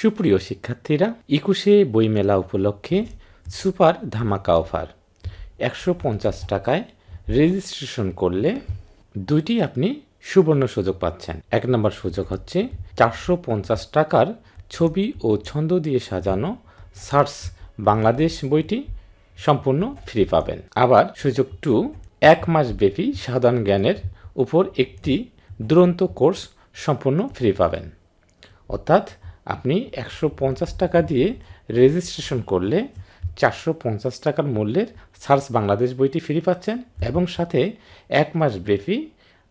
সুপ্রিয় শিক্ষার্থীরা, একুশে বইমেলা উপলক্ষে সুপার ধামাকা অফার। একশো পঞ্চাশ টাকায় রেজিস্ট্রেশন করলে দুইটি আপনি সুবর্ণ সুযোগ পাচ্ছেন। এক নম্বর সুযোগ হচ্ছে চারশো পঞ্চাশ টাকার ছবি ও ছন্দ দিয়ে সাজানো সার্স বাংলাদেশ বইটি সম্পূর্ণ ফ্রি পাবেন। আবার সুযোগ টু, এক মাস ব্যাপী সাধারণ জ্ঞানের উপর একটি দুরন্ত কোর্স সম্পূর্ণ ফ্রি পাবেন। অর্থাৎ আপনি একশো পঞ্চাশ টাকা দিয়ে রেজিস্ট্রেশন করলে চারশো পঞ্চাশ টাকার মূল্যের সার্চ বাংলাদেশ বইটি ফ্রি পাচ্ছেন এবং সাথে এক মাস ব্যাপী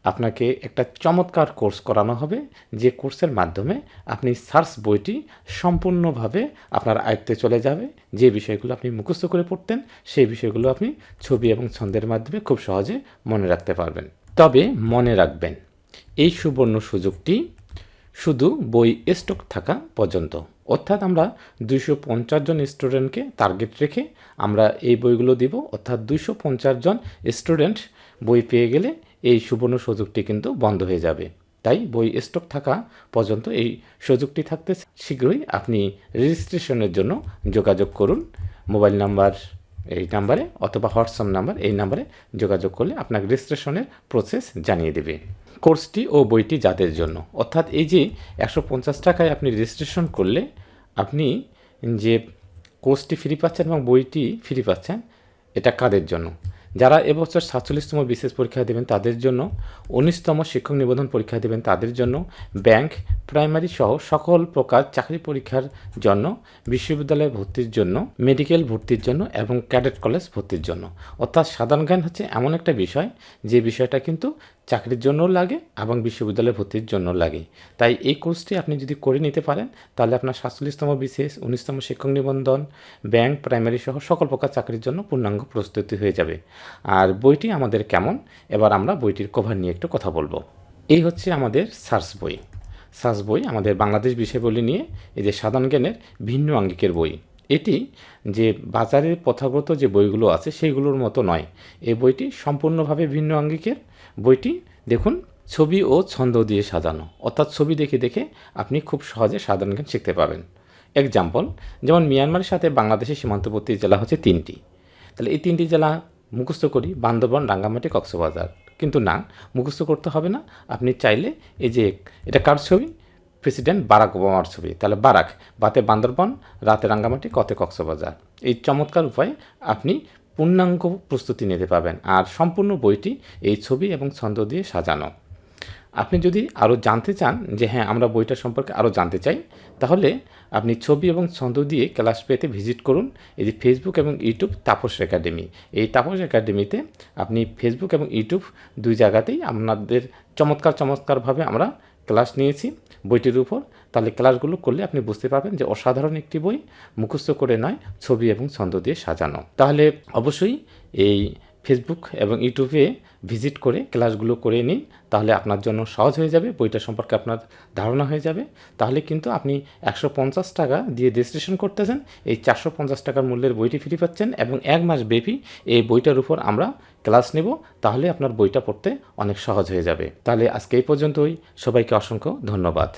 আপনাকে একটা চমৎকার কোর্স করানো হবে। যে কোর্সের মাধ্যমে আপনি সার্চ বইটি সম্পূর্ণভাবে আপনার আয়ত্তে চলে যাবে। যে বিষয়গুলো আপনি মুখস্থ করে পড়তেন, সেই বিষয়গুলো আপনি ছবি এবং ছন্দের মাধ্যমে খুব সহজে মনে রাখতে পারবেন। তবে মনে রাখবেন, এই সুবর্ণ সুযোগটি শুধু বই স্টক থাকা পর্যন্ত। অর্থাৎ আমরা দুইশো পঞ্চাশ জন স্টুডেন্টকে টার্গেট রেখে আমরা এই বইগুলো দিব। অর্থাৎ দুইশো পঞ্চাশ জন স্টুডেন্ট বই পেয়ে গেলে এই সুবর্ণ সুযোগটি কিন্তু বন্ধ হয়ে যাবে। তাই বই স্টক থাকা পর্যন্ত এই সুযোগটি থাকতে শীঘ্রই আপনি রেজিস্ট্রেশনের জন্য যোগাযোগ করুন। মোবাইল নাম্বার এই নাম্বারে অথবা হোয়াটসঅ্যাপ নাম্বার এই নাম্বারে যোগাযোগ করলে আপনাকে রেজিস্ট্রেশনের প্রসেস জানিয়ে দেবে। কোর্সটি ও বইটি যাদের জন্য। অর্থাৎ এই যে একশো পঞ্চাশ টাকায় আপনি রেজিস্ট্রেশন করলে আপনি যে কোর্সটি ফ্রি পাচ্ছেন এবং বইটি ফ্রি পাচ্ছেন, এটা কাদের জন্য? যারা এবছর সাতচল্লিশতম বিশেষ পরীক্ষা দেবেন তাদের জন্য উনিশতম শিক্ষক নিবন্ধন পরীক্ষা দেবেন তাদের জন্য ব্যাংক, প্রাইমারি সহ সকল প্রকার চাকরি পরীক্ষার জন্য, বিশ্ববিদ্যালয়ে ভর্তির জন্য, মেডিকেল ভর্তির জন্য এবং ক্যাডেট কলেজ ভর্তির জন্য। অর্থাৎ সাধারণ জ্ঞান হচ্ছে এমন একটা বিষয় যে বিষয়টা কিন্তু চাকরির জন্যও লাগে এবং বিশ্ববিদ্যালয়ে ভর্তির জন্য লাগে। তাই এই কোর্সটি আপনি যদি করে নিতে পারেন, তাহলে আপনার সাতচল্লিশতম বিশেষ উনিশতম শিক্ষক নিবন্ধন, ব্যাংক, প্রাইমারি সহ সকল প্রকার চাকরির জন্য পূর্ণাঙ্গ প্রস্তুতি হয়ে যাবে। আর বইটি আমাদের কেমন? এবার আমরা বইটির কভার নিয়ে একটু কথা বলব। এই হচ্ছে আমাদের সার্চ বই। সার্চ বই আমাদের বাংলাদেশ বিষয়বলী নিয়ে এই যে সাধারণ জ্ঞানের ভিন্ন আঙ্গিকের বই। এটি যে বাজারের প্রথাগত যে বইগুলো আছে সেইগুলোর মতো নয়। এই বইটি সম্পূর্ণভাবে ভিন্ন আঙ্গিকের। বইটি দেখুন, ছবি ও ছন্দ দিয়ে সাজানো। অর্থাৎ ছবি দেখে দেখে আপনি খুব সহজে সাধারণ জ্ঞান শিখতে পাবেন এক্সাম্পল যেমন মিয়ানমারের সাথে বাংলাদেশের সীমান্তবর্তী জেলা হচ্ছে তিনটি। তাহলে এই তিনটি জেলা মুখস্থ করি বান্দরবন, রাঙ্গামাটি, কক্সবাজার। কিন্তু না, মুখস্থ করতে হবে না। আপনি চাইলে এই যে এটা কার ছবি? প্রেসিডেন্ট বারাক ওবামার ছবি। তাহলে বারাক, বাতে বান্দরবন, রাতে রাঙ্গামাটি, কতে কক্সবাজার। এই চমৎকার উপায়ে আপনি পূর্ণাঙ্গ প্রস্তুতি নিতে পাবেন আর সম্পূর্ণ বইটি এই ছবি এবং ছন্দ দিয়ে সাজানো। আপনি যদি আরও জানতে চান যে হ্যাঁ আমরা বইটা সম্পর্কে আরও জানতে চাই, তাহলে আপনি ছবি এবং ছন্দ দিয়ে ক্লাস পেতে ভিজিট করুন। এই যে ফেসবুক এবং ইউটিউব তাপস একাডেমি। এই তাপস একাডেমিতে আপনি ফেসবুক এবং ইউটিউব দুই জায়গাতেই আপনাদের চমৎকার, চমৎকারভাবে আমরা ক্লাস নিয়েছি বইটির উপর। তাহলে ক্লাসগুলো করলে আপনি বুঝতে পারবেন যে অসাধারণ একটি বই, মুখস্থ করে নয়, ছবি এবং ছন্দ দিয়ে সাজানো। তাহলে অবশ্যই এই ফেসবুক এবং ইউটিউবে ভিজিট করে ক্লাসগুলো করে নিন, তাহলে আপনার জন্য সহজ হয়ে যাবে, বইটা সম্পর্কে আপনার ধারণা হয়ে যাবে। তাহলে কিন্তু আপনি একশো পঞ্চাশ টাকা দিয়ে রেজিস্ট্রেশন করতেছেন, এই চারশো পঞ্চাশ টাকার মূল্যের বইটি ফ্রি পাচ্ছেন এবং এক মাস ব্যাপী এই বইটার উপর আমরা ক্লাস নেব, তাহলে আপনার বইটা পড়তে অনেক সহজ হয়ে যাবে। তাহলে আজকে এই পর্যন্তই, সবাইকে অসংখ্য ধন্যবাদ।